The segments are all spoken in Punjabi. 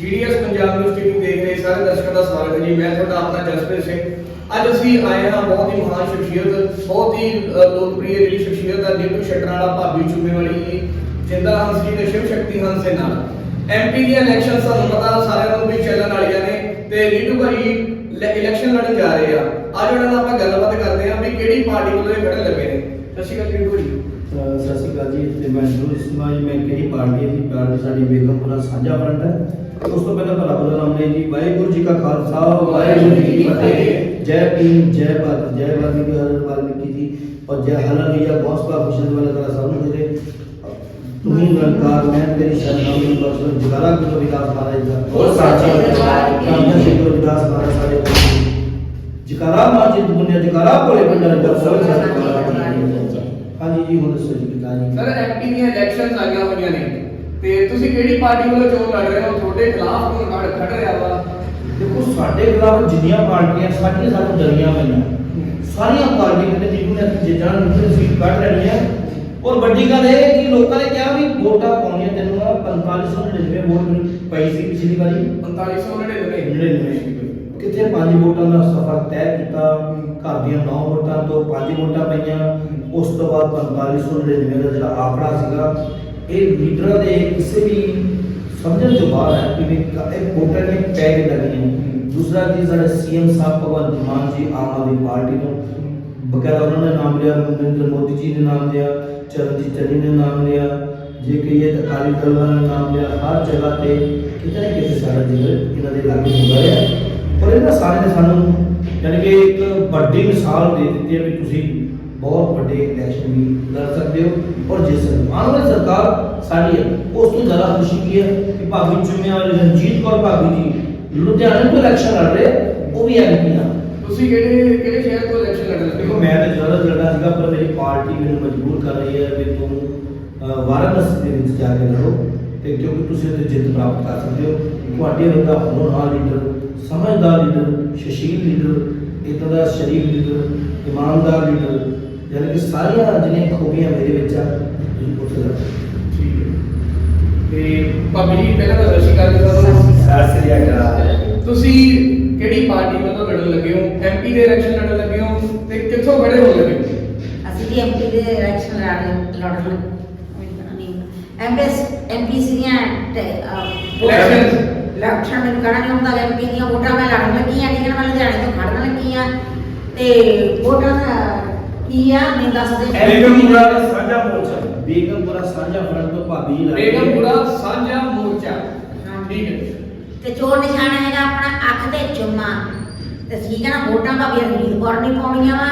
ਜੀਡੀਐਸ ਪੰਜਾਬ ਨਿਊਜ਼ ਟੀਵੀ ਦੇਖ ਰਹੇ ਸਾਰੇ ਦਰਸ਼ਕਾਂ ਦਾ ਸਵਾਗਤ ਹੈ ਜੀ। ਮੈਂ ਤੁਹਾਡਾ ਆਪਣਾ ਜਸਪ੍ਰੀਤ ਸਿੰਘ। ਅੱਜ ਅਸੀਂ ਆਏ ਹਾਂ ਬਹੁਤ ਹੀ ਮਹਾਨ ਸ਼ਖਸੀਅਤ ਬਹੁਤ ਹੀ ਅ, ਲੋਕਪ੍ਰਿय ਜਿਹੜੀ ਸ਼ਖਸੀਅਤ ਹੈ ਨੀਤੂ ਸ਼ਟਰਾਲਾ ਭਾਬੀ ਚੁੰਮੇ ਵਾਲੀ ਜੀ ਜਿੰਦਾ ਹੰਸ ਜੀ ਤੇ ਸ਼ਿਵ ਸ਼ਕਤੀ ਹੰਸ ਦੇ ਨਾਲ। ਐਮਪੀ ਦੀਆਂ ਇਲੈਕਸ਼ਨ ਤੁਹਾਨੂੰ ਪਤਾ ਸਾਰਿਆਂ ਨੂੰ ਵੀ ਚੱਲਣ ਵਾਲੀਆਂ ਨੇ ਤੇ ਨੀਤੂ ਭਾਈ ਇਲੈਕਸ਼ਨ ਲੜਨ ਜਾ ਰਹੇ ਆ। ਅੱਜ ਉਹਨਾਂ ਨਾਲ ਆਪਾਂ ਗੱਲਬਾਤ ਕਰਦੇ ਹਾਂ ਵੀ ਕਿਹੜੀ ਪਾਰਟੀ ਵੱਲੋਂ ਇਹ ਖੜਨ ਲੱਗੇ ਨੇ। ਸਤਿ ਸ਼੍ਰੀ ਅਕਾਲ ਨੀਤੂ ਭਾਈ ਅਹ ਸਤਿ ਸ਼੍ਰੀ ਅਕਾਲ ਜੀ। ਤੇ ਮੈਂ ਜ਼ਰੂਰ ਸਮਾਜ ਮੈਂ ਕਿਹੜੀ ਪਾਰਟੀ ਹੈ ਜੀ? ਪਾਰਟੀ ਸਾਡੀ ਬੇਗਮਪੁਰਾ ਸਾਂਝਾ ਫਰੰਟ ਹੈ। तो दोस्तों पहला भला बुरा नाम जी वाहेगुरु जी का खालसा वाहेगुरु जी की फतेह। जय भीम जय भारत जय भारत वाल्मीकि जी और जय हालेलुया बहुत सा खुशी वाला तेरा सामने तेरे तुम निरंकार मैं तेरी शरण में बस जगारा को विकास महाराज का। और साचा कामना से को। विकास महाराज सारे जकारा माजिद दुनिया जकारा बोले पंडर जब सब हाँ जी जी हाँ होने से जी सर एमपी में इलेक्शंस आ गया होनिया ने ਤੇ ਤੁਸੀਂ ਕਿਹੜੀ ਪਾਰਟੀ ਵੱਲੋਂ ਚੋਣ ਲੜ ਰਹੇ ਹੋ? ਤੁਹਾਡੇ ਖਿਲਾਫ ਕੌਣ ਖੜ ਖੜ ਰਿਹਾ ਵਾ? ਦੇਖੋ ਸਾਡੇ ਖਿਲਾਫ ਜਿੰਨੀਆਂ ਪਾਰਟੀਆਂ ਸਾਰੀਆਂ ਸਾਨੂੰ ਡਰੀਆਂ ਪਈਆਂ। ਸਾਰੀਆਂ ਪਾਰਟੀਆਂ ਨੇ ਜਿਹਨੂੰ ਨੇ ਜੇ ਜਾਣ ਨੂੰ ਸੀਟ ਕੱਢ ਲੈਣੀ ਹੈ। ਔਰ ਵੱਡੀ ਗੱਲ ਇਹ ਹੈ ਕਿ ਲੋਕਾਂ ਨੇ ਕਿਹਾ ਵੀ ਵੋਟਾਂ ਪਾਉਣੀਆਂ ਤੈਨੂੰ ਆ 4599 ਵੋਟ ਪਈ ਸੀ ਪਿਛਲੀ ਵਾਰੀ। 4599 99 ਕਿੱਥੇ ਪੰਜ ਵੋਟਾਂ ਦਾ ਸਫ਼ਰ ਤੈਅ ਕੀਤਾ? ਘਰ ਦੀਆਂ 9 ਵੋਟਾਂ ਤੋਂ ਪੰਜ ਵੋਟਾਂ ਪਈਆਂ। ਉਸ ਤੋਂ ਬਾਅਦ 4599 ਦਾ ਜਿਹੜਾ ਆંકੜਾ ਸੀਗਾ ਇਹ ਲੀਡਰਾਂ ਦੇ ਕਿਸੇ ਵੀ ਸਮਝਣ ਤੋਂ ਬਾਹਰ ਹੈ ਕਿ ਵੀ ਇਹ ਵੋਟਾਂ ਨੇ ਪੈ ਕੇ ਲੱਗੀਆਂ ਦੂਸਰਾ ਜੀ, ਸਾਡੇ ਸੀਐਮ ਸਾਹਿਬ ਭਗਵੰਤ ਮਾਨ ਜੀ, ਆਮ ਆਦਮੀ ਪਾਰਟੀ ਤੋਂ ਬਕਾਇਦਾ ਉਹਨਾਂ ਨੇ ਨਾਮ ਲਿਆ, ਨਰਿੰਦਰ ਮੋਦੀ ਜੀ ਨੇ ਨਾਮ ਲਿਆ, ਚਰਨਜੀਤ ਚੰਨੀ ਨੇ ਨਾਮ ਲਿਆ, ਜੇ ਕਹੀਏ ਤਾਂ ਅਕਾਲੀ ਦਲ ਵਾਲਿਆਂ ਨੇ ਨਾਮ ਲਿਆ, ਹਰ ਜਗ੍ਹਾ ਤੇ ਕਿਤੇ ਨਾ ਕਿਤੇ ਸਾਡਾ ਜ਼ਿਕਰ ਇਹਨਾਂ ਦੇ ਲਾਗੇ ਹੁੰਦਾ ਰਿਹਾ। ਪਰ ਇਹਨਾਂ ਸਾਰੇ ਨੇ ਸਾਨੂੰ ਯਾਨੀ ਕਿ ਇੱਕ ਵੱਡੀ ਮਿਸਾਲ ਦੇ ਦਿੱਤੀ ਹੈ ਵੀ ਤੁਸੀਂ ਬਹੁਤ ਵੱਡੇ ਇਲੈਕਸ਼ਨ ਵੀ ਲੜ ਸਕਦੇ ਹੋ। ਔਰ ਜਿਸ ਵਾਲੀ ਸਰਕਾਰ ਸਾਡੀ ਹੈ ਉਸ ਤੋਂ ਜ਼ਿਆਦਾ ਖੁਸ਼ੀ ਕੀ ਹੈ ਕਿ ਭਾਬੀ ਚੁੰਮਿਆ ਵਾਲੀ ਰਣਜੀਤ ਕੌਰ ਭਾਬੀ ਜੀ ਲੁਧਿਆਣੇ ਤੋਂ ਇਲੈਕਸ਼ਨ ਲੜ ਰਹੇ ਉਹ ਵੀ ਐਮਪੀ ਆ। ਤੁਸੀਂ ਕਿਹੜੇ ਕਿਹੜੇ ਸ਼ਹਿਰ ਤੋਂ ਇਲੈਕਸ਼ਨ ਲੜ ਰਹੇ ਹੋ? ਮੈਂ ਤਾਂ ਜ਼ਿਆਦਾ ਲੜਨਾ ਸੀਗਾ ਪਰ ਮੇਰੀ ਪਾਰਟੀ ਮੈਨੂੰ ਮਜਬੂਰ ਕਰ ਰਹੀ ਹੈ ਵੀ ਤੂੰ ਵਾਰਾਣਸੀ ਦੇ ਵਿੱਚ ਜਾ ਕੇ ਲੜੋ ਤੇ ਕਿਉਂਕਿ ਤੁਸੀਂ ਉੱਥੇ ਜਿੱਤ ਪ੍ਰਾਪਤ ਕਰ ਸਕਦੇ ਹੋ। ਤੁਹਾਡੇ ਵਰਗਾ ਹੋਣਹਾਰ ਲੀਡਰ ਸਮਝਦਾਰ ਲੀਡਰ ਸ਼ਸ਼ੀਲ ਲੀਡਰ ਇਦਾਂ ਦਾ ਸ਼ਰੀਫ ਲੀਡਰ ਇਮਾਨਦਾਰ ਲੀਡਰ ਯਾਨੀ ਕਿ ਸਾਰੀਆਂ ਜਿਹੜੀਆਂ ਖੂਬੀਆਂ ਮੇਰੇ ਵਿੱਚ ਆ ਤੁਸੀਂ ਉੱਥੇ ਲੜੋ ਠੀਕ ਹੈ। ਤੇ ਭਾਬੀ ਜੀ ਪਹਿਲਾਂ ਤਾਂ ਸਤਿ ਸ਼੍ਰੀ ਅਕਾਲ ਜੀ ਤੁਹਾਨੂੰ। ਸਤਿ ਸ੍ਰੀ ਅਕਾਲ। ਤੁਸੀਂ ਕਿਹੜੀ ਪਾਰਟੀ ਵੱਲੋਂ ਲੜਨ ਲੱਗੇ ਹੋ? ਐਮਪੀ ਦੇ ਇਲੈਕਸ਼ਨ ਲੜਨ ਲੱਗੇ ਹੋ? ਤੇ ਕਿੱਥੋਂ ਖੜੇ ਹੋ ਲੱਗੇ? ਅਸੀਂ ਵੀ ਐਮਪੀ ਦੇ ਇਲੈਕਸ਼ਨ ਲੜ ਲੜਨ ਐਮਪੀਐਸ ਐਮਪੀ ਸੀਆਂ Elections। ਇਲੈਕਸ਼ਨ ਮੈਨੂੰ ਕਹਣਾ ਨਹੀਂ ਹੁੰਦਾ। ਐਮਪੀ ਦੀਆਂ ਵੋਟਾਂ ਮੈਂ ਲੜਨ ਲੱਗੀ ਆ ਠੀਕ ਹੈ ਮੈਂ ਲੁਧਿਆਣੇ ਤੋਂ ਖੜਨ ਲੱਗੀ ਆ ਤੇ ਵੋਟਾਂ ਦਾ ਕੀ ਆ ਮੈਨੂੰ ਦੱਸ ਦੇ ਬੇਗਮਪੁਰਾ ਸਾਂਝਾ ਮੋਰਚਾ। ਬੇਗਮਪੁਰਾ ਸਾਂਝਾ ਫਰੰਟ ਤੋਂ ਭਾਬੀ ਜੀ ਲੜ ਰਹੀ ਹੈ। ਬੇਗਮਪੁਰਾ ਸਾਂਝਾ ਮੋਰਚਾ। ਹਾਂ। ਠੀਕ ਹੈ। ਤੇ ਚੋਣ ਨਿਸ਼ਾਨ ਹੈਗਾ ਆਪਣਾ ਅੱਖ ਤੇ ਚੁੰਮਾ। ਤੇ ਠੀਕ ਹੈ ਨਾ ਵੋਟਾਂ ਭਾਵੇਂ ਰਣਜੀਤ ਕੌਰ ਨਹੀਂ ਪਾਉਣੀਆਂ ਵਾ।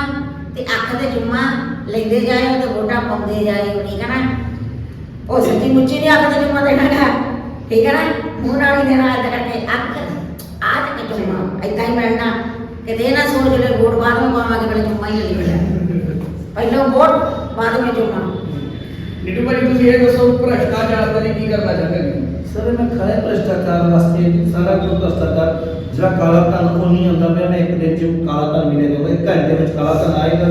ਤੇ ਅੱਖ ਤੇ ਚੁੰਮਾ ਲੈਂਦੇ ਜਾਏ ਤੇ ਵੋਟਾਂ ਪਾਉਂਦੇ ਜਾਏ ਠੀਕ ਹੈ ਨਾ ਉਹ ਸੱਚੀ ਮੁੱਚੀ ਨਹੀਂ ਅੱਖ ਤੇ ਚੁੰਮਾ ਦੇਣਾਗਾ ਠੀਕ ਹੈ ਨਾ ਮੂੰਹ ਨਾਲ ਹੀ ਦੇਣਾ ਅੱਖ ਤੇ ਚੁੰਮਾ। ਹੀ ਮਿਲਣਾ। ਕਿਤੇ ਨਾ ਸੋਚ ਲੈ ਵੋਟ ਬਾਅਦ ਵਿੱਚ ਪਾਵਾਂਗੇ ਪਹਿਲੇ ਚੁੰਮਾ ਹੀ ਲੈ ਲਿਆ ਪਹਿਲਾਂ ਵੋਟ ਬਾਅਦ ਵਿੱਚ ਚੁੰਮਾ ਨਿੱਟੂ ਭਾਈ ਤੁਸੀਂ ਇਹ ਦੱਸੋ ਭ੍ਰਸ਼ਟਾਚਾਰ ਦਾ ਲਈ ਕੀ ਕਰਨਾ ਚਾਹੁੰਦੇ ਨੇ? ਸਰ ਮੈਂ ਖੜੇ ਭ੍ਰਿਸ਼ਟਾਚਾਰ ਵਾਸਤੇ ਸਾਰਾ ਕੁਝ ਭ੍ਰਿਸ਼ਟਾਚਾਰ। ਜਿਹੜਾ ਕਾਲਾ ਧਨ ਉਹ ਨਹੀਂ ਆਉਂਦਾ ਪਿਆ ਮੈਂ ਇੱਕ ਦਿਨ ਚ ਕਾਲਾ ਧਨ ਮਿਲੇ ਦੋ ਇੱਕ ਘੰਟੇ ਵਿੱਚ ਕਾਲਾ ਧਨ ਆਏਗਾ।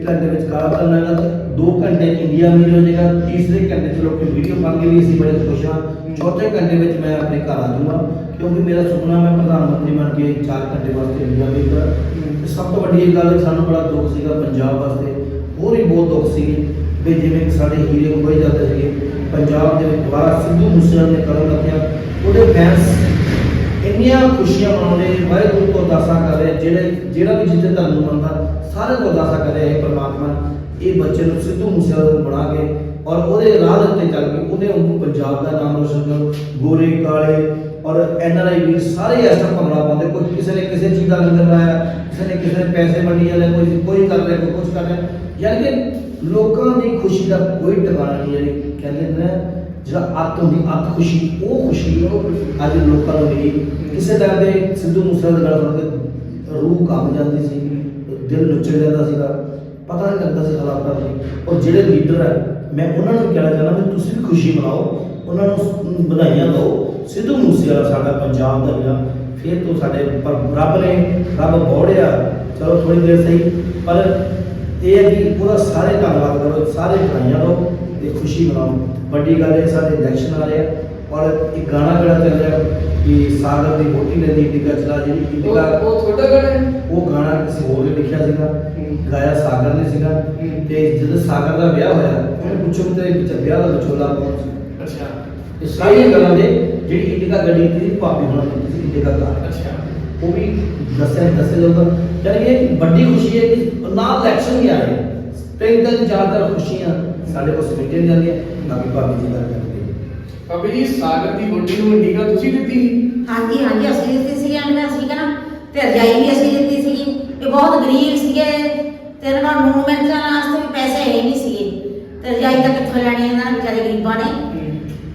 ਇੱਕ ਘੰਟੇ ਵਿੱਚ ਕਾਲਾ ਧਨ ਆਏਗਾ ਤੇ ਦੋ ਘੰਟੇ ਇੰਡੀਆ ਮੀਲ ਹੋ ਜਾਏਗਾ, ਤੀਸਰੇ ਘੰਟੇ ਚ ਲੋਕ ਵੀਡੀਓ ਪਾਣਗੇ ਵੀ ਅਸੀਂ ਬੜੇ ਖੁਸ਼ ਹਾਂ। ਚੌਥੇ ਘੰਟੇ ਵਿੱਚ ਮੈਂ ਆਪਣੇ ਘਰ ਆ ਜਾਊਂਗਾ, ਕਿਉਂਕਿ ਮੇਰਾ ਸੁਪਨਾ ਮੈਂ ਪ੍ਰਧਾਨ ਮੰਤਰੀ ਬਣ ਕੇ 4 ਘੰਟੇ ਵਾਸਤੇ ਇੰਡੀਆ ਸਭ ਤੋਂ ਵੱਡੀ ਗੱਲ, ਸਾਨੂੰ ਬੜਾ ਦੁੱਖ ਸੀਗਾ ਪੰਜਾਬ ਵਾਸਤੇ। ਹੋਰ ਵੀ ਬਹੁਤ ਦੁੱਖ ਸੀਗੇ ਵੀ ਜਿਵੇਂ ਸਾਡੇ ਹੀਰੇ ਖੋਏ ਜਾਂਦੇ ਸੀਗੇ। ਪੰਜਾਬ ਦੇ ਵਿੱਚ ਦੁਬਾਰਾ ਸਿੱਧੂ ਮੂਸੇਵਾਲੇ ਨੇ ਕਦਮ ਰੱਖਿਆ, ਉਹਦੇ ਫੈਨਸ ਇੰਨੀਆਂ ਖੁਸ਼ੀਆਂ ਮਨਾਉਂਦੇ ਵਾਹਿਗੁਰੂ ਤੋਂ ਅਰਦਾਸਾਂ ਕਰ ਰਹੇ, ਜਿਹੜੇ, ਜਿਹੜਾ ਵੀ ਜਿੱਥੇ ਧਰਮ ਮੰਨਦਾ ਸਾਰੇ ਤੋਂ ਅਰਦਾਸਾਂ ਕਰ ਰਹੇ ਹੈ ਇਹ ਬੱਚੇ ਨੂੰ ਸਿੱਧੂ ਮੂਸੇਵਾਲੇ ਨੂੰ ਬਣਾ ਕੇ ਔਰ ਉਹਦੇ ਰਾਹ ਉੱਤੇ ਚੱਲ ਕੇ ਉਹਨੇ ਉਹਨੂੰ ਪੰਜਾਬ ਦਾ ਨਾਮ ਰੋਸ਼ਨ ਕਰੋ, ਗੋਰੇ, ਕਾਲੇ ਔਰ ਐਨ ਆਰ ਆਈ ਵੀ ਸਾਰੇ ਐਸਾ ਤਰ੍ਹਾਂ ਭੰਗੜਾ ਪਾਉਂਦੇ। ਕੋਈ ਕਿਸੇ ਨੇ ਕਿਸੇ ਚੀਜ਼ ਦਾ ਲੰਗਰ ਲਾਇਆ, ਕਿਸੇ ਨੇ ਕਿਸੇ ਨੇ ਪੈਸੇ ਵੰਡੀ ਜਾਂਦੇ, ਕੋਈ ਕੋਈ ਕਰ ਰਿਹਾ, ਕੋਈ ਕੁਝ ਕਰ ਰਿਹਾ। ਯਾਨੀ ਕਿ ਲੋਕਾਂ ਦੀ ਖੁਸ਼ੀ ਦਾ ਕੋਈ ਟਿਕਾਣਾ ਨਹੀਂ ਜਿਹੜੀ ਕਹਿੰਦੇ ਨੇ ਜਿਹੜਾ ਅੱਤ ਹੁੰਦੀ, ਅੱਤ ਖੁਸ਼ੀ, ਉਹ ਖੁਸ਼ੀ ਅੱਜ ਲੋਕਾਂ ਨੂੰ ਮਿਲੀ। ਕਿਸੇ ਤਰ੍ਹਾਂ ਦੇ ਸਿੱਧੂ ਮੂਸੇਵਾਲੇ ਦੀ ਗੱਲ ਸੁਣ ਰੂਹ ਕੰਬ ਜਾਂਦੀ ਸੀ, ਦਿਲ ਲੁੱਚੜ ਜਾਂਦਾ ਸੀਗਾ। ਪਤਾ ਨਹੀਂ ਲੱਗਦਾ ਸੀ ਹਾਲਾਤਾਂ ਦੀ ਔਰ ਜਿਹੜੇ ਲੀਡਰ ਹੈ ਮੈਂ ਉਹਨਾਂ ਨੂੰ ਕਹਿਣਾ ਚਾਹੁੰਦਾ ਵੀ ਤੁਸੀਂ ਵੀ ਖੁਸ਼ੀ ਮਨਾਓ, ਉਹਨਾਂ ਨੂੰ ਵਧਾਈਆਂ ਦਿਓ। ਸਿੱਧੂ ਮੂਸੇਵਾਲਾ ਸਾਡਾ ਪੰਜਾਬ ਦਾ ਜਿਹੜਾ, ਫਿਰ ਤੋਂ ਸਾਡੇ ਪਰ ਰੱਬ ਨੇ, ਰੱਬ ਬੋੜਿਆ। ਚਲੋ ਥੋੜੀ ਦੇਰ ਸਹੀ, ਪਰ ਇਹ ਹੈ ਕਿ ਉਹਦਾ ਸਾਰੇ ਧੰਨਵਾਦ ਕਰੋ, ਸਾਰੇ ਵਧਾਈਆਂ ਦਿਓ ਤੇ ਖੁਸ਼ੀ ਮਨਾਓ। ਵੱਡੀ ਗੱਲ ਹੈ ਸਾਡੇ ਇਲੈਕਸ਼ਨ ਆ ਰਹੇ ਔਰ ਇੱਕ ਗਾਣਾ ਜਿਹੜਾ ਚੱਲ ਰਿਹਾ ਕਿ ਸਾਗਰ ਦੀ ਮੋਟੀ ਨੇ ਦੀ ਇੰਡੀਕਾ ਚਲਾ ਜਿਹੜੀ ਇੰਡੀਕਾ ਉਹ ਤੁਹਾਡਾ ਗਾਣਾ ਹੈ? ਉਹ ਗਾਣਾ ਕਿਸੇ ਹੋਰ ਨੇ ਲਿਖਿਆ ਸੀਗਾ। ਗਾਇਆ ਸਾਗਰ ਨੇ ਸੀਗਾ। ਤੇ ਜਦੋਂ ਸਾਗਰ ਦਾ ਵਿਆਹ ਹੋਇਆ ਉਹਨੇ ਪੁੱਛੋ ਤੇ ਵਿਆਹ ਦਾ ਵਿਚੋਲਾ ਸੀ? ਅੱਛਾ। ਇਹ ਸਾਰੀਆਂ ਗੱਲਾਂ ਦੇ ਜਿਹੜੀ ਇੰਡੀਕਾ ਗੱਡੀ ਦੀ ਭਾਬੀ ਹੋਣਾ ਸੀ ਇੰਡੀਕਾ ਦਾ ਅੱਛਾ। ਉਹ ਵੀ ਦੱਸਿਆ ਦੱਸਿਆ ਜਾਂਦਾ। ਯਾਰ ਇਹ ਵੱਡੀ ਖੁਸ਼ੀ ਹੈ ਕਿ ਨਾਲ ਇਲੈਕਸ਼ਨ ਵੀ ਆ ਰਹੇ ਤਿੰਨ ਦਿਨ ਜ਼ਿਆਦਾਤਰ ਖੁਸ਼ੀਆਂ ਸਾਡੇ ਕੋਲ ਸਮੇਟੀਆਂ ਜਾਂਦੀਆਂ ਬਾਕੀ ਭਾਬੀ ਜੀ ਦਾ ਕਰਦੇ ਬਾਬੇ ਜੀ ਸਾਗਰ ਦੀ ਵੋਟੀ ਨੂੰ ਇੰਡੀਕਾ ਤੁਸੀਂ ਦਿੱਤੀ ਸੀ? ਹਾਂਜੀ ਹਾਂਜੀ ਅਸੀਂ ਦਿੱਤੀ ਸੀ ਇਹਨਾਂ ਸੀ ਨਾ ਤੇ ਰਜਾਈ ਵੀ ਅਸੀਂ ਦਿੱਤੀ ਸੀ ਇਹ ਬਹੁਤ ਗਰੀਬ ਸੀਗੇ ਤੇ ਇਹਨਾਂ ਨਾਲ ਨੂਨ ਮਿਰਚਾਂ ਵਾਸਤੇ ਵੀ ਪੈਸੇ ਹੈ ਨਹੀਂ ਸੀਗੇ। ਤੇ ਰਜਾਈ ਤਾਂ ਕਿੱਥੋਂ ਲੈਣੀ ਇਹਨਾਂ ਨੇ ਵਿਚਾਰੇ ਗਰੀਬਾਂ ਨੇ।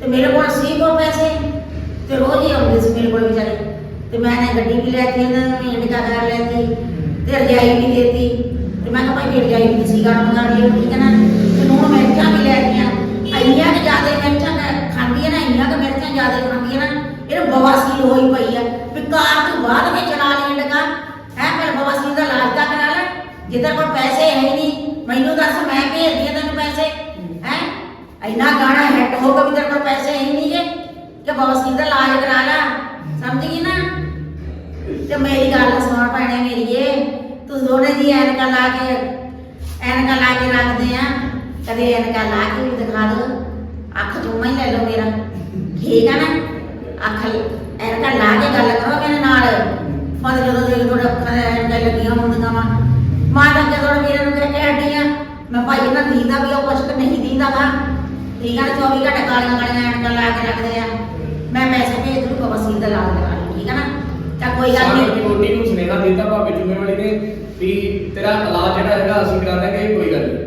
ਤੇ ਮੇਰੇ ਕੋਲ ਸੀ ਕੋਲ ਪੈਸੇ ਤੇ ਰੋਜ਼ ਹੀ ਆਉਂਦੇ ਸੀ ਮੇਰੇ ਕੋਲ ਵਿਚਾਰੇ। ਤੇ ਮੈਂ ਨੇ ਗੱਡੀ ਵੀ ਲੈ ਕੇ ਇਹਨਾਂ ਨੂੰ ਇੰਡੀਕਾ ਕਰ ਲੈਤੀ ਤੇ ਰਜਾਈ ਵੀ ਦੇਤੀ। ਤੇ ਮੈਂ ਕਿਹਾ ਭਾਈ ਫਿਰ ਰਜਾਈ ਵੀ ਸੀ ਗਾਣਾ ਮੰਗਾ ਲਿਓ ਠੀਕ ਹੈ ਨਾ? ਤੇ ਨੂਨ ਮਿਰਚਾਂ ਵੀ ਲੈ ਗਈਆਂ ਇੰਨੀਆਂ ਕਿ ਜ਼ਿਆਦਾ ਮਿਰਚਾਂ ਖਾ- ਖਾਂਦੀ ਨਾ, ਇੰਨੀਆਂ ਕਿ ਮਿਰਚਾਂ ਜ਼ਿਆਦਾ ਖਾਂਦੀ ਨਾ। ਇਹਨੂੰ ਬਵਾਸੀਰ ਹੋਈ ਪਈ ਹੈ ਵੀ ਕਾਰ ਤੋਂ ਬਾਅਦ ਵਿੱਚ ਚਲਾ ਲਈ ਇੰਡੀਕਾ ਹੈ ਪਰ ਬਵਾਸੀਰ ਦਾ ਇਲਾਜ ਤਾਂ ਕਰਾ ਲੈ। ਜਿੱਦਾਂ ਕੋਲ ਪੈਸੇ ਹੈ ਹੀ ਨਹੀਂ, ਮੈਨੂੰ ਦੱਸ, ਮੈਂ ਭੇਜਦੀ ਆ ਤੈਨੂੰ ਪੈਸੇ। ਹੈ, ਇੰਨਾ ਗਾਣਾ ਹਿੱਟ ਹੋ ਗਿਆ ਵੀ ਤੇਰੇ ਕੋਲ ਪੈਸੇ ਹੈ ਹੀ ਨਹੀਂ ਗੇ ਕਿ ਬਵਾਸੀਰ ਦਾ ਇਲਾਜ ਕਰਾ ਲੈ। ਸਮਝ ਗਈ ਨਾ? ਤੇ ਮੇਰੀ ਗੱਲ ਸੁਣ ਭੈਣੇ ਮੇਰੀਏ। ਤੂੰ ਦੋਨੇ ਦੀ ਐਨਕਾਂ ਲਾ ਕੇ ਐਨਕਾਂ ਲਾ ਕੇ ਰੱਖਦੇ ਆ। ਕਦੇ ਐਨਕਾਂ ਲਾ ਕੇ ਵੀ ਦਿਖਾ ਦੋ। ਅੱਖ ਚੁੰਮਾ ਹੀ ਲੈ ਲਓ ਮੇਰਾ। ਠੀਕ ਆ ਨਾ? ਅੱਖ ਐਨਕਾਂ ਲਾ ਕੇ ਗੱਲ ਕਰੋ ਮੇਰੇ ਨਾਲ। ਮਤ ਜਦੋਂ ਦੇ ਤੁਹਾਡੇ ਅੱਖਾਂ ਦੇ ਐਨਕਾਂ ਲੱਗੀਆਂ ਹੁੰਦੀਆਂ ਵਾ। ਮਾਂ ਤਾਂ ਕਿ ਤੁਹਾਡੇ ਵੀਰ ਨੂੰ ਕਹਿ ਕੇ ਹਟੀ ਆ। ਮੈਂ ਭਾਈ ਇਹਨਾਂ ਦੀਦਾ ਵੀ ਉਹ ਕੁਛ ਨਹੀਂ ਦੀਦਾ ਵਾ ਠੀਕ ਆ ਨਾ? 24 ਘੰਟੇ ਕਾਲੀਆਂ ਕਾਲੀਆਂ ਐਨਕਾਂ ਲਾ ਕੇ ਰੱਖਦੇ ਆ। ਮੈਂ ਪੈਸੇ ਭੇਜ ਦੂੰ ਦਾ ਕਰਾ ਲਈ ਠੀਕ ਆ ਨਾ? ਤਾਂ ਕੋਈ ਗੱਲ ਦੀ ਨਹੀਂ। ਵੋਟੀ ਨੂੰ ਸੁਨੇਹਾ ਦਿੱਤਾ ਭਾਬੀ ਜ਼ਿੰਮੇਵਾਰੀ ਨੇ ਵੀ ਤੇਰਾ ਇਲਾਜ ਜਿਹੜਾ ਹੈਗਾ ਅਸੀਂ ਕਰਾ ਦਾਂਗੇ ਕੋਈ ਗੱਲ ਨਹੀਂ।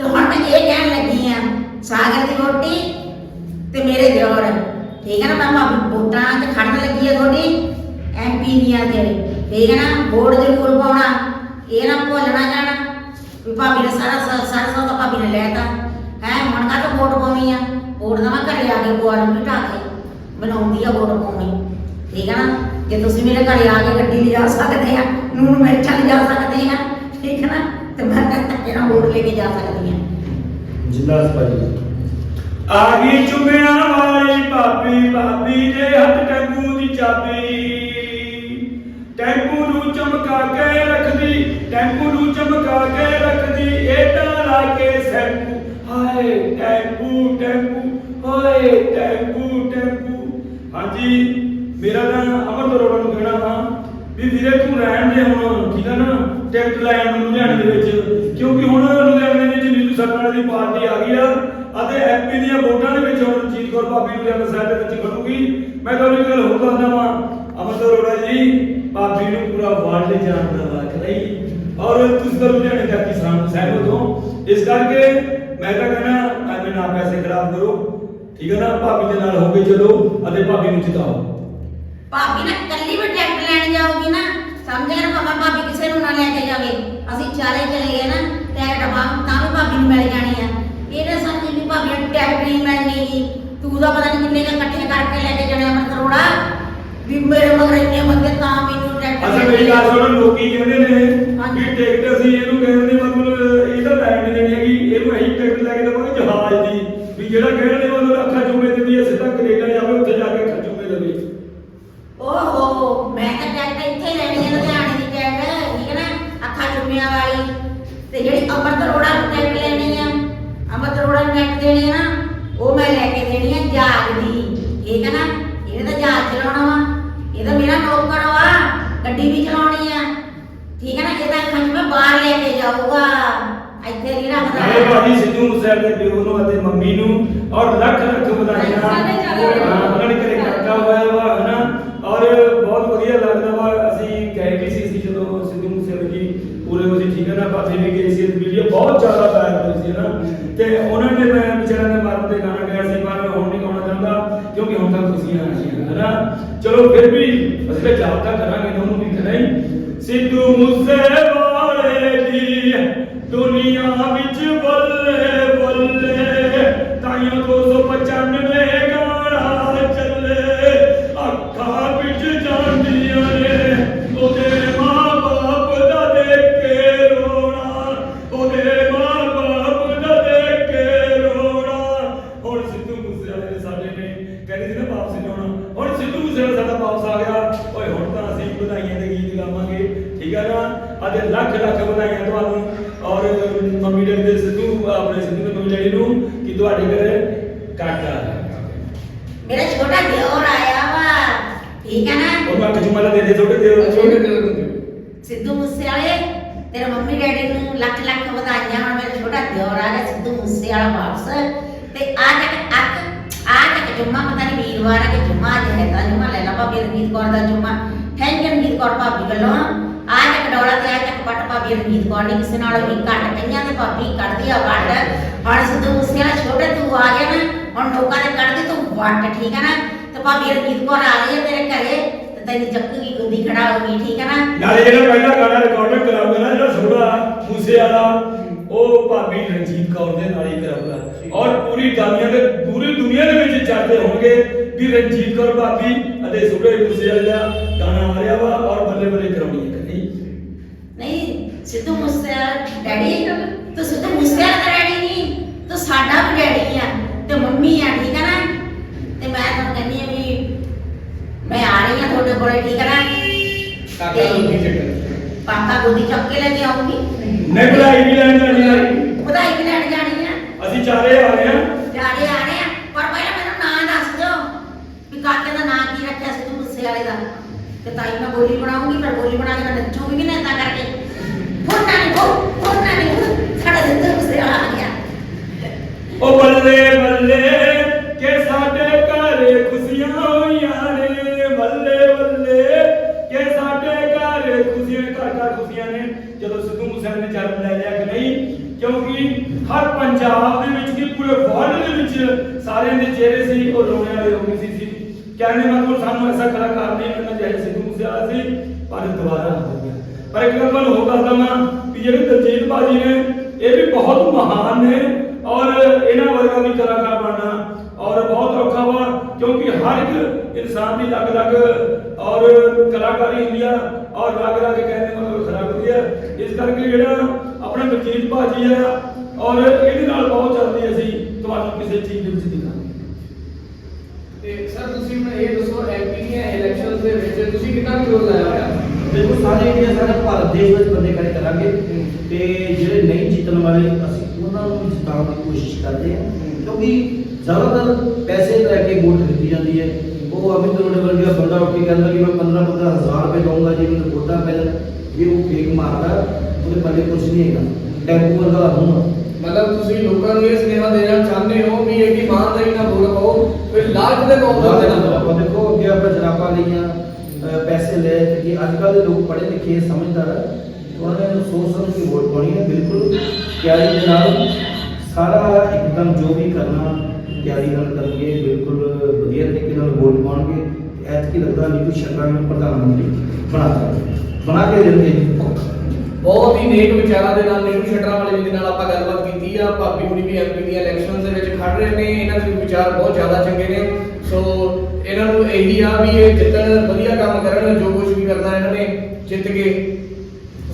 ਤੇ ਹੁਣ ਮੈਂ ਇਹ ਕਹਿਣ ਲੱਗੀ ਆ, ਸਾਗਰ ਦੀ ਰੋਟੀ ਤੇ ਮੇਰੇ ਦਿਓਰ। ਠੀਕ ਹੈ ਨਾ ਮੈਂ ਭਾਵੇਂ ਵੋਟਾਂ ਤੇ ਖੜਨ ਲੱਗੀ ਆ ਤੁਹਾਡੀ ਐਮਪੀ ਦੀਆਂ ਤੇ। ਠੀਕ ਹੈ ਨਾ, ਵੋਟ ਜ਼ਰੂਰ ਪਾਉਣਾ, ਇਹ ਨਾ ਭੁੱਲਣਾ ਜਾਣਾ ਵੀ ਭਾਬੀ ਨੇ ਸਾਰਾ ਸ- ਸਾਰਾ ਸੌਦਾ ਭਾਬੀ ਨੇ ਲੈਤਾ ਹੈ, ਹੁਣ ਕਾ ਤਾਂ ਵੋਟ ਪਾਉਣੀ ਆ? ਵੋਟ ਦਾ ਮੈਂ ਘਰੇ ਆ ਕੇ ਬੁਆ ਨੂੰ ਕੇ। ਬਣਾਉਂਦੀ ਆ ਵੋਟ ਪਾਉਣੀ। ਠੀਕ ਹੈ ਨਾ, ਜੇ ਤੁਸੀਂ ਮੇਰੇ ਘਰੇ ਆ ਕੇ ਗੱਡੀ ਲਿਜਾ ਸਕਦੇ ਆ ਨੂਨ ਮਿਰਚਾਂ ਲਿਜਾ ਸਕਦੇ ਆ। ਠੀਕ ਹੈ ਨਾ ਤੇ ਮੈਂ ਤਾਂ ਨਾਲ ਵੋਟ ਲੈ ਕੇ ਜਾ ਸਕਦੀ ਆ ਜਿੰਦਾ ਸਪਾਜੀ ਆ ਗਈ ਚੁੰਮਿਆਂ ਵਾਲੀ ਭਾਬੀ ਭਾਬੀ ਦੇ ਹੱਥ ਟੈਂਪੂ ਦੀ ਚਾਬੀ। ਟੈਂਪੂ ਨੂੰ ਚਮਕਾ ਕੇ ਰੱਖਦੀ ਟੈਂਪੂ ਨੂੰ ਚਮਕਾ ਕੇ ਰੱਖਦੀ ਏਟਾ ਲਾ ਕੇ ਸੈਂਪੂ। ਹਾਏ ਟੈਂਪੂ ਟੈਂਪੂ ਹਾਏ ਟੈਂਪੂ ਟੈਂਪੂ। ਹਾਂਜੀ ਮੇਰਾ ਤਾਂ ਅਮਰ ਅਰੋੜਾ ਨੂੰ ਕਹਿਣਾ ਵਾ ਵੀ ਵੀਰੇ ਤੂੰ ਰਹਿਣ ਦੇ ਹੁਣ ਠੀਕ ਆ ਨਾ? ਟਿਕਟ ਲੈਣ ਨੂੰ ਲੁਧਿਆਣੇ ਦੇ ਵਿੱਚ। ਕਿਉਂਕਿ ਹੁਣ ਲੁਧਿਆਣੇ ਵਿੱਚ ਨੀਤੂ ਸਰਕਾਰ ਦੀ ਪਾਰਟੀ ਆ ਗਈ ਆ, ਅਤੇ ਐਮਪੀ ਦੀਆਂ ਵੋਟਾਂ ਦੇ ਵਿੱਚ ਹੁਣ ਜੀਤ ਕੌਰ ਭਾਬੀ ਨੂੰ ਜਨਰਲ ਸਾਹਿਬ ਦੇ ਵਿੱਚ ਖੜੂਗੀ। ਮੈਂ ਤੁਹਾਨੂੰ ਇੱਕ ਗੱਲ ਹੋਰ ਦੱਸਦਾ ਵਾਂ ਅਮਰ ਅਰੋੜਾ ਜੀ, ਭਾਬੀ ਨੂੰ ਪੂਰਾ ਵਰਲਡ ਜਾਣਦਾ ਵਾ ਕਿ ਔਰ ਤੁਸੀਂ ਤਾਂ ਲੁਧਿਆਣੇ ਤੱਕ ਹੀ ਸਹਿਮਤ ਹੋ। ਇਸ ਕਰਕੇ ਮੈਂ ਤਾਂ ਕਹਿੰਦਾ, ਐਵੇਂ ਨਾ ਪੈਸੇ ਖਰਾਬ ਕਰੋ। ਠੀਕ ਹੈ ਨਾ? ਭਾਬੀ ਦੇ ਨਾਲ ਹੋ ਕੇ ਚੱਲੋ, ਅਤੇ ਭਾਬੀ ਨੂੰ ਜਿਤਾਓ। ਭਾਬੀ ਨਾ ਕੱਲੀ ਵੀ ਟਰੈਕਟਰ ਲੈਣ ਜਾਊਗੀ ਨਾ। ਸਮਝਿਆ ਨਾ ਭਾਵੇਂ ਭਾਬੀ ਕਿਸੇ ਨੂੰ ਨਾ ਲੈ ਕੇ ਜਾਵੇ। ਅਸੀਂ ਚਾਰੇ ਚਲੇ ਗਏ ਨਾ ਟਰੈਕਟਰ ਬਾਹਰ ਤਾਂ ਵੀ ਭਾਬੀ ਨੂੰ ਮਿਲ ਜਾਣੀ ਆ। ਇਹਨੇ ਸਮਝੀ ਵੀ ਭਾਬੀ ਨੂੰ ਟਰੈਕਟਰ ਨਹੀਂ ਮਿਲਣੀ ਤੂੰ ਦਾ ਪਤਾ ਨਹੀਂ ਕਿੰਨੇ ਕੁ ਇਕੱਠੇ ਕਰਕੇ ਲੈ ਕੇ ਜਾਣੇ ਅਮਰ ਕਰੋੜਾ। ਵੀ ਮੇਰੇ ਮਗਰ ਇੰਨੇ ਬੰਦੇ ਤਾਂ ਮੈਨੂੰ ਟਰੈਕਟਰ ਅੱਛਾ ਮੇਰੀ ਗੱਲ ਸੁਣੋ ਲੋਕੀ ਕਹਿੰਦੇ ਨੇ। ਕਿ ਟਿਕਟ ਅਸੀਂ ਇਹਨੂੰ ਕਹਿੰਦੇ ਨੇ ਮਤਲਬ ਇਹ ਤਾਂ ਲੈਣ ਨਹੀਂ ਦੇਣੀ ਹੈਗੀ ਇਹਨੂੰ ਅਸੀਂ ਟਿਕਟ ਲੈ ਕੇ ਦੇਵਾਂਗੇ ਜਹਾਜ਼ ਦੀ ਵੀ ਜਿਹੜਾ ਕਹਿੰਦੇ ਨੇ ਮਤਲਬ ਅੱਖਾਂ ਚੁੰਮੇ ਦਿੰਦੀ ਹੈ ਸਿੱਧਾ ਕੈਨੇਡਾ ਜਾਵੇ ਉੱਥੇ ਜਾ ਕੇ ਅੱਖਾਂ ਚੁੰਮੇ ਲਵੇ ਮੈਂ ਤਾਂ ਟਰੈਕਟਰ ਇੱਥੇ ਲੈਣੀ ਹੈ ਲੁਧਿਆਣੇ ਦੀ ਟਰੈਕਟਰ ਠੀਕ ਹੈ ਨਾ? ਅੱਖਾਂ ਚੁੰਮਿਆਂ ਵਾਲੀ। ਤੇ ਜਿਹੜੀ ਅਮਰ ਕਰੋੜਾ ਨੂੰ ਟਰੈਕਟਰ ਲੈਣੀ ਆ ਅਮਰ ਕਰੋੜਾ ਨੂੰ ਟਰੈਕਟਰ ਦੇਣੀ ਆ ਨਾ ਉਹ ਮੈਂ ਲੈ ਕੇ ਦੇਣੀ ਆ ਜਹਾਜ਼ ਦੀ ਠੀਕ ਹੈ ਨਾ? ਇਹਨੇ ਤਾਂ ਜਹਾਜ਼ ਚਲਾਉਣਾ ਵਾ। ਇਹ ਤਾਂ ਮੇਰਾ ਨੌਕਰ ਵਾ ਗੱਡੀ ਵੀ ਚਲਾਉਣੀ ਆ। ਠੀਕ ਹੈ ਨਾ? ਇਹ ਤਾਂ ਖੰਜ ਮੈਂ ਬਾਹਰ ਲੈ ਕੇ ਜਾਊਗਾ। ਇੱਥੇ ਨਹੀਂ ਰੱਖਦਾ। ਨਾਲੇ ਭਾਜੀ ਸਿੱਧੂ ਮੂਸੇਵਾਲੇ ਦੇ ਪਿਓ ਨੂੰ ਅਤੇ ਮੰਮੀ ਨੂੰ ਔਰ ਲੱਖ ਲੱਖ ਵਧਾਈਆਂ ਉਹਨਾਂ ਨੇ ਘਰੇ ਕਾਕਾ ਹੋਇਆ ਵਾ ਹਨਾ? ਔਰ ਬਹੁਤ ਵਧੀਆ ਲੱਗਦਾ ਵਾ, ਅਸੀਂ ਗਏ ਵੀ ਸੀ, ਅਸੀਂ ਜਦੋਂ ਸਿੱਧੂ ਮੂਸੇਵਾਲੇ ਜੀ ਪੂਰੇ ਉਹਦੀ ਠੀਕ ਹੈ ਨਾ ਪਾਸੇ ਵੀ ਗਏ ਸੀ, ਵੀਡੀਓ ਬਹੁਤ ਜ਼ਿਆਦਾ ਵਾਇਰਲ ਹੋਈ ਸੀ ਨਾ ਤੇ ਉਹਨਾਂ ਨੇ ਮੈਂ ਵਿਚਾਰਾਂ ਦੇ ਮਰਨ ਤੇ ਗਾਣਾ ਗਾਇਆ ਸੀ, ਪਰ ਹੁਣ ਨਹੀਂ ਗਾਉਣਾ ਚਾਹੁੰਦਾ, ਕਿਉਂਕਿ ਹੁਣ ਤੱਕ ਖੁਸ਼ੀਆਂ ਆ ਗਈਆਂ ਹਨਾ। ਚਲੋ ਫਿਰ ਵੀ ਅਸੀਂ ਤਾਂ ਕਰਾਂਗੇ ਤੁਹਾਨੂੰ ਵੀ, ਕਿ ਸਿੱਧੂ ਮੂਸੇਵਾਲੇ ਸਿੱਧੂ ਮੂਸੇਵਾਲੇ, ਤੇਰੇ ਮੰਮੀ ਡੈਡੀ ਨੂੰ ਲੱਖ ਲੱਖ ਵਧਾਈਆਂ, ਹੁਣ ਮੇਰਾ ਛੋਟਾ ਦਿਓਰ ਆ ਗਿਆ ਸਿੱਧੂ ਮੂਸੇਵਾਲਾ ਵਾਪਸ। ਤੇ ਆ ਤੱਕ ਅੱਕ ਆ ਤੱਕ ਜੁਮਾ, ਪਤਾ ਨਹੀਂ ਵੀਰਵਾਰ ਆ ਕਿ ਜੁਮਾ ਅੱਜ ਹੈ, ਤਾਂ ਜੁਮਾ ਲੈ ਲਾ ਭਾਬੀ ਰਣਜੀਤ ਕੌਰ ਦਾ ਜੁਮਾ। ਥੈਂਕ ਯੂ ਰਣਜੀਤ ਕੌਰ ਭਾਬੀ ਵੱਲੋਂ। ਆ ਤੱਕ ਡੋਲਾ ਤੇ ਆ ਤੱਕ ਪੱਟ ਭਾਬੀ ਰਣਜੀਤ ਕੌਰ ਨੇ, ਕਿਸੇ ਨਾਲ ਵੀ ਘੱਟ ਕਈਆਂ ਤੇ ਭਾਬੀ ਕੱਢਦੀ ਆ ਵੱਟ। ਹੁਣ ਸਿੱਧੂ ਮੂਸੇਵਾਲਾ ਛੋਟੇ ਤੂੰ ਆ ਗਿਆ ਨਾ, ਹੁਣ ਲੋਕਾਂ ਦੇ ਕੱਢਦੀ ਤੂੰ ਵੱਟ, ਠੀਕ ਹੈ ਨਾ? ਤੇ ਭਾਬੀ ਰਣਜੀਤ ਕੌਰ ਆ ਗਈ ਹੈ ਤੇਰੇ ਘਰੇ। ਤੈਨੂੰ ਚੱਕੂਗੀ ਗੁੱਦੀ ਖੜਾ ਹੋਗੀ ਠੀਕ ਹੈ ਨਾ? ਨਾਲੇ ਜਿਹੜਾ ਪਹਿਲਾ ਗਾਣਾ ਰਿਕਾਰਡਿੰਗ ਕਰਾਊਗਾ ਨਾ ਜਿਹੜਾ ਛੋਟਾ ਮੂਸੇ ਵਾਲਾ ਉਹ ਭਾਬੀ ਰਣਜੀਤ ਕੌਰ ਦੇ ਨਾਲ ਹੀ ਕਰਾਊਗਾ। ਔਰ ਪੂਰੀ ਦੁਨੀਆ ਦੇ ਪੂਰੀ ਦੁਨੀਆ ਦੇ ਵਿੱਚ ਚਰਚੇ ਹੋਣਗੇ ਵੀ ਰਣਜੀਤ ਕੌਰ ਭਾਬੀ ਅਤੇ ਛੋਟੇ ਮੂਸੇ ਵਾਲੇ ਦਾ ਗਾਣਾ ਆ ਰਿਹਾ ਵਾ ਔਰ ਬੱਲੇ ਬੱਲੇ ਕਰਾਉਣੀ ਹੈ ਨਹੀਂ ਨਹੀਂ ਸਿੱਧੂ ਮੂਸੇਵਾਲਾ ਡੈਡੀ ਤੂੰ ਸਿੱਧੂ ਮੂਸੇਵਾਲਾ ਦਾ ਡੈਡੀ ਨਹੀਂ ਤੂੰ ਸਾਡਾ ਵੀ ਡੈਡੀ ਆ ਤੇ ਮੰਮੀ ਆ ਠੀਕ ਹੈ ਨਾ ਤੇ ਮੈਂ ਤੁਹਾਨੂੰ ਕਹਿੰਦੀ ਆ ਵੀ ਮੈਂ ਆ ਆ ਕਾਕਾ ਨੂੰ ਕੀ ਚੱਕਰ ਪਾਪਾ ਗੋਦੀ ਚੱਕ ਕੇ ਲੈ ਕੇ ਆਉਂਗੀ। ਨਹੀਂ ਵਧਾਈ ਵੀ ਲੈਣ ਜਾਣੀ ਆ। ਵਧਾਈ ਵੀ ਲੈਣ ਜਾਣੀ ਆ। ਅਸੀਂ ਚਾਰੇ ਆ ਰਹੇ ਹਾਂ ਜਾਣੇ ਆ ਰਹੇ ਆ। ਪਰ ਪਹਿਲਾਂ ਮੈਨੂੰ ਨਾਂ ਦੱਸ ਦਿਓ ਵੀ ਕਾਕੇ ਦਾ ਨਾਂ ਕੀ ਰੱਖਿਆ ਸਿੱਧੂ ਮੂਸੇਵਾਲੇ ਦਾ। ਤੇ ਤਾਈ ਮੈਂ ਬੋਲੀ ਬਣਾਉਂਗੀ ਪਰ ਬੋਲੀ ਬਣਾ ਕੇ ਨੱਚੂਗੀ ਵੀ ਨਾ ਏਦਾਂ ਕਰਕੇ। ਕਿਉਂਕਿ ਹਰ ਪੰਜਾਬ ਦੇ ਵਿੱਚ ਕੀ ਪੂਰੇ ਵਰਲਡ ਦੇ ਵਿੱਚ ਸਾਰਿਆਂ ਦੇ ਚਿਹਰੇ ਸੀ, ਉਹ ਰੋਣੇ ਵਾਲੇ ਹੋ ਗਏ ਸੀ। ਸੀ ਕਹਿੰਦੇ ਮਤਲਬ ਸਾਨੂੰ ਐਸਾ ਕਲਾਕਾਰ ਨਹੀਂ ਮਿਲਣਾ ਚਾਹੀਦਾ ਸਿੱਧੂ ਮੂਸੇਵਾਲਾ ਸੀ, ਪਰ ਦੁਬਾਰਾ ਹੋ ਗਿਆ। ਪਰ ਇੱਕ ਗੱਲ ਤੁਹਾਨੂੰ ਹੋਰ ਮੈਂ, ਵੀ ਜਿਹੜੇ ਦਲਜੀਤ ਬਾਜੀ ਨੇ, ਇਹ ਵੀ ਬਹੁਤ ਮਹਾਨ ਨੇ, ਔਰ ਇਹਨਾਂ ਵਰਗਾ ਵੀ ਕਲਾਕਾਰ ਬਣਨਾ, ਔਰ ਬਹੁਤ ਔਖਾ ਵਾ, ਕਿਉਂਕਿ ਹਰ ਇੱਕ ਇਨਸਾਨ ਦੀ ਅਲੱਗ-ਅਲੱਗ, ਔਰ ਕਲਾਕਾਰੀ ਹੁੰਦੀ ਆ, ਔਰ ਅਲੱਗ-ਅਲੱਗ ਕਹਿੰਦੇ ਮਤਲਬ ਖਰਾਬ ਹੁੰਦੀ ਆ। ਇਸ ਕਰਕੇ ਜਿਹੜਾ ਆਪਣਾ ਦਲਜੀਤ ਬਾਜੀ ਆ ਔਰ ਇਹਦੇ ਨਾਲ ਬਹੁਤ ਜਲਦੀ ਅਸੀਂ ਤੁਹਾਨੂੰ ਕਿਸੇ ਚੀਜ਼ ਦੇ ਵਿੱਚ ਦਿਖਾਂਗੇ ਤੇ ਸਰ ਤੁਸੀਂ ਮੈਨੂੰ ਇਹ ਦੱਸੋ ਐਮਪੀ ਦੀਆਂ ਇਲੈਕਸ਼ਨਸ ਦੇ ਵਿੱਚ ਤੁਸੀਂ ਕਿੰਨਾ ਕੁ ਜ਼ੋਰ ਲਾਇਆ ਹੋਇਆ? ਦੇਖੋ ਸਾਰੇ ਇੰਡੀਆ ਸਾਰੇ ਭਾਰਤ ਦੇਸ਼ ਵਿੱਚ ਬੰਦੇ ਖੜੇ ਕਰਾਂਗੇ ਤੇ ਜਿਹੜੇ ਨਹੀਂ ਜਿੱਤਣ ਵਾਲੇ ਅਸੀਂ ਉਹਨਾਂ ਨੂੰ ਵੀ ਜਿਤਾਉਣ ਦੀ ਕੋਸ਼ਿਸ਼ ਕਰਦੇ ਹਾਂ। ਕਿਉਂਕਿ ਜ਼ਿਆਦਾਤਰ ਪੈਸੇ ਲੈ ਕੇ ਵੋਟ ਦਿੱਤੀ ਜਾਂਦੀ ਹੈ। ਉਹ ਅਮਿਤ ਅਰੋੜਾ ਵਰਗਾ ਬੰਦਾ ਉੱਠ ਕੇ ਕਹਿੰਦਾ ਕਿ ਮੈਂ 15 15 ਹਜ਼ਾਰ ਰੁਪਏ ਦਊਂਗਾ ਜੇ ਮੈਨੂੰ ਵੋਟਾਂ ਜਾਣ ਇਹ ਉਹ ਫੇਕ ਮਾਰਦਾ ਉਹਦੇ ਪੱਲੇ ਕੁਝ ਨਹੀਂ ਹੈਗਾ ਟੈਂਪੂ ਵਰਗਾ ਹੁਣ ਮਤਲਬ ਤੁਸੀਂ ਲੋਕਾਂ ਨੂੰ ਇਹ ਸੁਨੇਹਾ ਦੇਣਾ ਚਾਹੁੰਦੇ ਹੋ ਵੀ ਇਹ ਇਮਾਨਦਾਰੀ ਨਾਲ ਵੋਟ ਪਾਓ ਕੋਈ ਲਾਲਚ ਦੇ ਤੌਰ ਤੇ ਨਾ ਪਾਓ ਉਹ ਦੇਖੋ ਅੱਗੇ ਆਪਾਂ ਜਨਾਬਾਂ ਲਈਆਂ ਅਹ ਪੈਸੇ ਲੈ ਕਿ ਅੱਜ ਕੱਲ੍ਹ ਦੇ ਲੋਕ ਪੜ੍ਹੇ ਲਿਖੇ ਸਮਝਦਾਰ ਆ, ਉਹਨਾਂ ਨੇ ਸੋਚ ਸਮਝ ਕੇ ਵੋਟ ਪਾਉਣੀ ਹੈ ਬਿਲਕੁਲ ਤਿਆਰੀ ਦੇ ਨਾਲ ਸਾਰਾ ਇੱਕਦਮ ਜੋ ਵੀ ਕਰਨਾ ਤਿਆਰੀ ਨਾਲ ਕਰਨਗੇ ਬਿਲਕੁਲ ਵਧੀਆ ਤਰੀਕੇ ਨਾਲ ਵੋਟ ਪਾਉਣਗੇ ਐਤਕੀ ਲੱਗਦਾ ਨਹੀਂ ਕੋਈ ਸ਼ਰਮਾ ਨੂੰ ਪ੍ਰਧਾਨ ਮੰਤਰੀ ਬਣਾ ਸਕਦੇ ਬਣਾ ਕੇ ਦੇਣਗੇ ਬਹੁਤ ਹੀ ਨੇਕ ਵਿਚਾਰਾਂ ਦੇ ਨਾਲ ਨੀਰੂ ਸ਼ਟਰਾਂ ਵਾਲੇ ਜੀ ਦੇ ਨਾਲ ਆਪਾਂ ਗੱਲਬਾਤ ਕੀਤੀ ਆ, ਭਾਬੀ ਹੁਣੀ ਵੀ ਐਮਪੀ ਦੀਆਂ ਇਲੈਕਸ਼ਨਸ ਦੇ ਵਿੱਚ ਖੜ ਰਹੇ ਨੇ, ਇਹਨਾਂ ਦੇ ਵਿਚਾਰ ਬਹੁਤ ਜ਼ਿਆਦਾ ਚੰਗੇ ਨੇ। ਸੋ ਇਹਨਾਂ ਨੂੰ ਇਹੀ ਆ ਵੀ ਇਹ ਜਿੱਤਣ ਵਧੀਆ ਕੰਮ ਕਰਨ, ਜੋ ਕੁਝ ਵੀ ਕਰਨਾ ਇਹਨਾਂ ਨੇ, ਜਿੱਤ ਕੇ।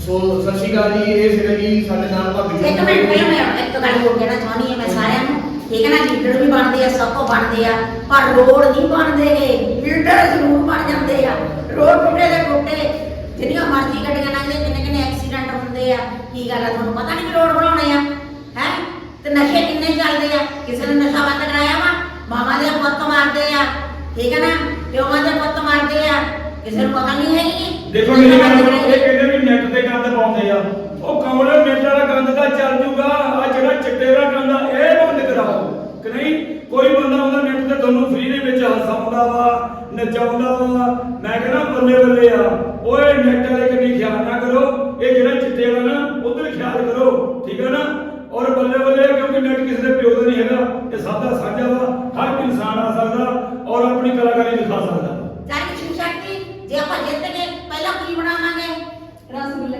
ਸੋ ਸਤਿ ਸ਼੍ਰੀ ਅਕਾਲ ਜੀ, ਇਹ ਸੀਗਾ ਜੀ ਸਾਡੇ ਨਾਲ ਭਾਬੀ ਜੀ। ਇੱਕ ਮਿੰਟ, ਪਹਿਲਾਂ ਮੈਂ ਇੱਕ ਗੱਲ ਹੋਰ ਕਹਿਣਾ ਚਾਹੁੰਦੀ ਹਾਂ ਮੈਂ ਸਾਰਿਆਂ ਨੂੰ। ਠੀਕ ਹੈ ਨਾ ਲੀਡਰ ਵੀ ਬਣਦੇ ਆ, ਸਭ ਕੋ ਬਣਦੇ ਆ, ਪਰ ਰੋਡ ਨਹੀਂ ਬਣਦੇ ਗੇ ਲੀਡਰ ਜ਼ਰੂਰ ਬਣ ਜਾਂਦੇ ਆ। ਰੋਡ ਟੁੱਟੇ ਦੇ ਟੁੱਟੇ ਜਿੰਨੀਆਂ ਮਰਜ਼ੀ ਗੱਡੀਆਂ ਲੰਘਦੇ ਕਿੰਨੇ ਕਿੰਨੇ ਐਕਸੀਡੈਂਟ ਹੁੰਦੇ ਆ ਕੀ ਗੱਲ ਆ ਤੁਹਾਨੂੰ ਪਤਾ ਨਹੀਂ ਰੋਡ ਬਣਾਉਣੇ ਆ ਹੈ? ਤੇ ਨਸ਼ੇ ਕਿੰਨੇ ਚੱਲਦੇ ਆ ਕਿਸੇ ਨੇ ਨਸ਼ਾ ਬੰਦ ਕਰਾਇਆ ਵਾ ਮਾਮਾ ਦੇ ਪੁੱਤ ਮਾਰਦੇ ਆ ਠੀਕ ਹੈ ਨਾ? ਪਿਓਾਂ ਦੇ ਪੁੱਤ ਮਾਰਦੇ ਆ ਕਿਸੇ ਨੂੰ ਪਤਾ ਨਹੀਂ ਹੈਗੀ। ਦੇਖੋ ਮੇਰੀ ਗੱਲ ਸੁਣੋ ਇਹ ਕਹਿੰਦੇ ਵੀ ਨੈਟ ਤੇ ਗੰਦ ਪਾਉਂਦੇ ਆ। ਉਹ ਕਮਲੇ ਨੈਟ ਵਾਲਾ ਗੰਦ ਤਾਂ ਚੱਲ ਜੂਗਾ ਆ ਜਿਹੜਾ ਚਿੱਟੇ ਵਾਲਾ ਗੰਦ ਆ ਇਹ ਬੰਦ ਕਰਾਓ। ਕਿ ਨਹੀਂ? ਕੋਈ ਬੰਦਾ ਉਹਦਾ ਨੈਟ ਤੇ ਤੁਹਾਨੂੰ ਫ੍ਰੀ ਦੇ ਵਿੱਚ ਹਸਾਉਂਦਾ ਵਾ ਨਚਾਉਂਦਾ ਵਾ। ਮੈਂ ਕਹਿੰਦਾ ਬੱਲੇ ਬੱਲੇ ਆ। ਓਏ ਨੈਟ ਵਾਲੇ ਕੰਨੀ ਖਿਆਲ ਨਾ ਕਰੋ। ਇਹ ਜਿਹੜਾ ਚਿੱਟੇ ਵਾਲਾ ਨਾ, ਉਧਰ ਖਿਆਲ ਕਰੋ। ਠੀਕ ਹੈ ਨਾ? ਔਰ ਬੱਲੇ ਬੱਲੇ, ਕਿਉਂਕਿ ਨੈਟ ਕਿਸੇ ਦੇ ਪਿਓ ਦਾ ਨਹੀਂ ਹੈਗਾ, ਇਹ ਸਭ ਦਾ ਸਾਂਝਾ ਵਾ। ਹਰ ਇਨਸਾਨ ਆ ਸਕਦਾ ਔਰ ਆਪਣੀ ਕਲਾਕਾਰੀ ਦਿਖਾ ਸਕਦਾ। ਜਾਨੀ ਸ਼ਿਵ ਸ਼ਕਤੀ, ਜੇ ਆਪਾਂ ਜਿੱਤ ਗਏ ਪਹਿਲਾਂ ਕੀ ਬਣਾਵਾਂਗੇ ਰਸਗੁੱਲੇ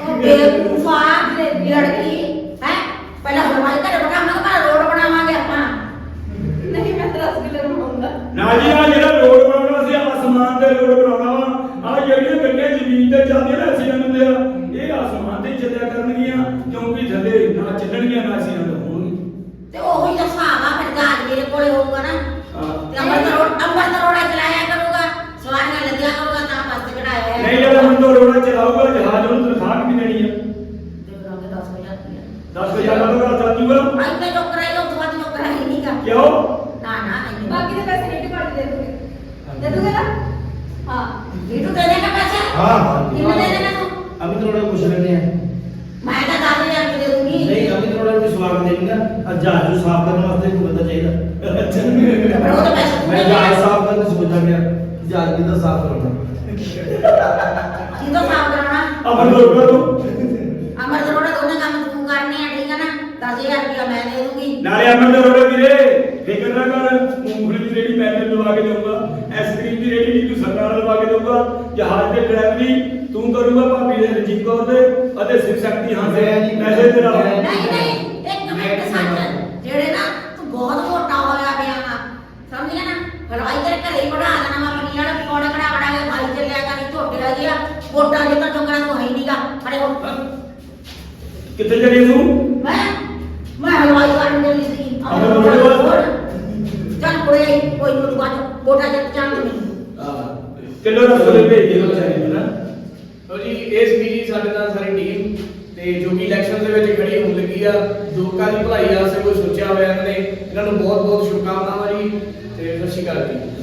ਉਹ ਬੇਵਕੂਫਾ ਲੜਕੀ ਹੈ ਪਹਿਲਾਂ ਹਲਵਾਈ ਘਰ ਬਣਾਵਾਂਗੇ ਪਰ ਰੋਡ ਬਣਾਵਾਂਗੇ ਆਪਾਂ ਨਹੀਂ ਮੈਂ ਤਾਂ ਰਸਗੁੱਲੇ ਬਣਾਉਂਗਾ ਨਾ ਜੀ ਆ ਜਿਹੜਾ ਰੋਡ ਬਣਾਉਣਾ ਸੀ ਆਸਮਾਨ ਤੇ ਰੋਡ ਬਣਾਉਣਾ ਵਾ ਆ ਜਿਹੜੀਆਂ ਗੱਡੀਆਂ ਜ਼ਮੀਨ ਤੇ ਚੱਲਦੀਆਂ ਨਾ ਐਕਸੀਡੈਂਟ ਹੁੰਦੇ ਆ ਇਹ ਆਸਮਾਨ ਤੇ ਹੀ ਚੱਲਿਆ ਕਰਨਗੀਆਂ ਕਿਉਂਕਿ ਥੱਲੇ ਨਾ ਚੱਲਣਗੀਆਂ ਨਾ ਐਕਸੀਡੈਂਟ ਹੋਣਗੇ ਤੇ ਉਹੀ ਤਾਂ ਹਿਸਾਬ ਆ ਫਿਰ ਗਾਜ ਮੇਰੇ ਕੋਲੇ ਹੋਊਗਾ ਨਾ ਹਾਂ। ਤੇ ਅੰਮ੍ਰਿਤ ਰੋਡ ਅੰਮ੍ਰਿਤ ਰੋਡ ਚਲਾਇਆ ਕਰੂਗਾ ਸਵਾਰੀਆਂ ਲੱਗਿਆ ਕਰੂਗਾ ਤਾਂ ਬੱਸ ਕਢਾਇਆ ਨਹੀਂ ਜਿਹੜਾ ਅਮਰਿੰਦਰ ਅਰੋੜਾ ਚਲਾਊਗਾ ਜਹਾਜ਼ ਉਹਨੂੰ ਤਨਖਾਹ ਵੀ ਦੇਣੀ ਆ? ਤੇ ਰੰਗ 10000 ਰੁਪਇਆ 10000 ਦਾ ਉਹਦਾ ਚੱਲ ਜੂਗਾ ਅੱਜ ਮੈਂ ਜੋ ਕਰਾਈ ਉਹ ਤੋਂ ਬਾਅਦ ਜੋ ਕਰਾਈ ਨਹੀਂ ਗਾ ਕਿਉਂ? ਨਾ ਨਾ ਇੰਨੀ ਬਾਕੀ ਦੇ ਪੈਸੇ ਰੇਟੀ ਪਾਰਟੀ ਦੇ ਦੋਗੇ ਦੇ ਦੋਗੇ ਨਾ ਹਾਂ। ਇਹ ਤੂੰ ਦੇ ਦੇਗਾ ਪੈਸੇ। ਹਾਂ, ਹਾਂ। ਕਿੰਨੇ ਦੇ ਦੇਗਾ ਤੂੰ? ਅਮਿਤ ਅਰੋੜਾ ਨੂੰ ਪੁੱਛ ਲੈਂਦੇ ਆ। ਮੈਂ ਤਾਂ 10000 ਰੁਪਏ ਦੇ ਦੂੰਗੀ। ਨਹੀਂ ਅਮਿਤ ਅਰੋੜਾ ਨੂੰ ਵੀ ਸਵਾਗਤ ਦੇਣਗਾ ਅੱਜ ਜਹਾਜ਼ ਨੂੰ ਸਾਫ਼ ਕਰਨ ਵਾਸਤੇ ਕੋਈ ਬੰਦਾ ਚਾਹੀਦਾ। ਪਰ ਉਹ ਤਾਂ ਪੈਸੇ ਤੂੰ ਮੈਂ ਦੇ ਜਹਾਜ਼ ਸਾਫ਼ ਕਰਨ ਸੋਚਦਾ ਪਿਆ। ਜਹਾਜ਼ ਕਿੱਦਾਂ ਸਾਫ਼ ਕਰਾਉਣਾ? ਕਿਦੋਂ ਸਾਫ਼ ਕਰਾਉਣਾ? ਅਮਰਿੰਦਰ ਅਰੋੜਾ ਤੋਂ ਅਮਰ ਜਰੋੜਾ ਦੋਨੇ ਕੰਮ ਤੂੰ ਕਰਨੇ ਆ ਠੀਕ ਹੈ ਨਾ? 10000 ਰੁਪਏ ਮੈਂ ਦੇ ਦੂੰਗੀ। ਨਾਲੇ ਅਮਰਿੰਦਰ ਅਰੋੜਾ ਵੀਰੇ ਫਿਕਰ ਨਾ ਕਰ ਮੂੰਗਫਲੀ ਦੀ ਰੇੜੀ ਮੈਂ ਤੈਨੂੰ ਲਵਾ ਕੇ ਦਊਂਗਾ ਆਈਸਕ੍ਰੀਮ ਦੀ ਰੇੜੀ ਵੀ ਤੂੰ ਸਰਕਾਰ ਲਵਾ ਕੇ ਦਊਂਗਾ ਜਹਾਜ਼ ਤੇ ਡਰਾਈਵਰੀ ਤੂੰ ਕਰੂਗਾ ਭਾਬੀ ਦੇ ਰਜੀਤ ਕੌਰ ਦੇ ਅਤੇ ਸਿਰ ਸ਼ਕਤੀ ਹਾਂ ਦੇ ਮੈਂ ਜੀ, ਪੈਸੇ ਤੇਰਾ ਮੈਂ- ਨਹੀਂ ਨਹੀਂ ਇੱਕ ਮਿੰਟ ਸੱਚ ਜਿਹੜੇ ਨਾ ਤੂੰ ਬਹੁਤ ਮੋਟਾ ਹੋਇਆ ਪਿਆ ਵਾ ਸਮਝ ਗਿਆ ਨਾ ਹਲਵਾਈ ਤੇਰੇ ਘਰੇ ਹੀ ਬਣਾ ਦੇਣਾ ਵਾ ਪਨੀਰ ਵਾਲਾ ਪਕੌੜੇ ਬਣਾ ਬਣਾ ਕੇ ਖਾਈ ਚੱਲਿਆ ਕਰੀ ਝੋਟੇ ਦਾ ਜਿਹਾ ਵੋਟਾਂ ਜਿਹਾ ਚੁੰਗਣਾ ਤੂੰ ਹੈ ਨਹੀਂਗਾ ਅਰੇ ਉਹ ਕਿੱਥੇ ਚੱਲੀ ਤੂੰ ਮੈਂ ਮੈਂ ਹਲਵਾਈ ਕਰਨ ਚੱਲੀ ਸੀ ਅਮਰ ਰੋੜੇ ਵਾਸਤੇ? ਚੱਲ ਕੋਲੇ ਕੋਈ ਨੂੰ ਬਾਤ ਵੋਟਾਂ ਜਿੱਤ ਜਾਣ ਦੇ ਮੈਨੂੰ ਕਿਲੋ ਦਾ ਸੋਲੇ ਭੇਜ ਦਿਓ ਚਾਹੀਏ ਨਾ ਲੋ ਜੀ ਇਸ ਵੀ ਸਾਡੇ ਨਾਲ ਸਾਰੀ ਟੀਮ ਤੇ ਜੋ ਕਿ ਇਲੈਕਸ਼ਨ ਦੇ ਵਿੱਚ ਖੜੀ ਹੋਣ ਲੱਗੀ ਆ, ਲੋਕਾਂ ਦੀ ਭਲਾਈ ਵਾਸਤੇ ਕੋਈ ਸੋਚਿਆ ਹੋਇਆ ਇਹਨਾਂ ਨੇ, ਇਹਨਾਂ ਨੂੰ ਬਹੁਤ ਬਹੁਤ ਸ਼ੁਭਕਾਮਨਾਵਾਂ ਜੀ ਤੇ ਸਤਿ ਸ਼੍ਰੀ ਅਕਾਲ ਜੀ।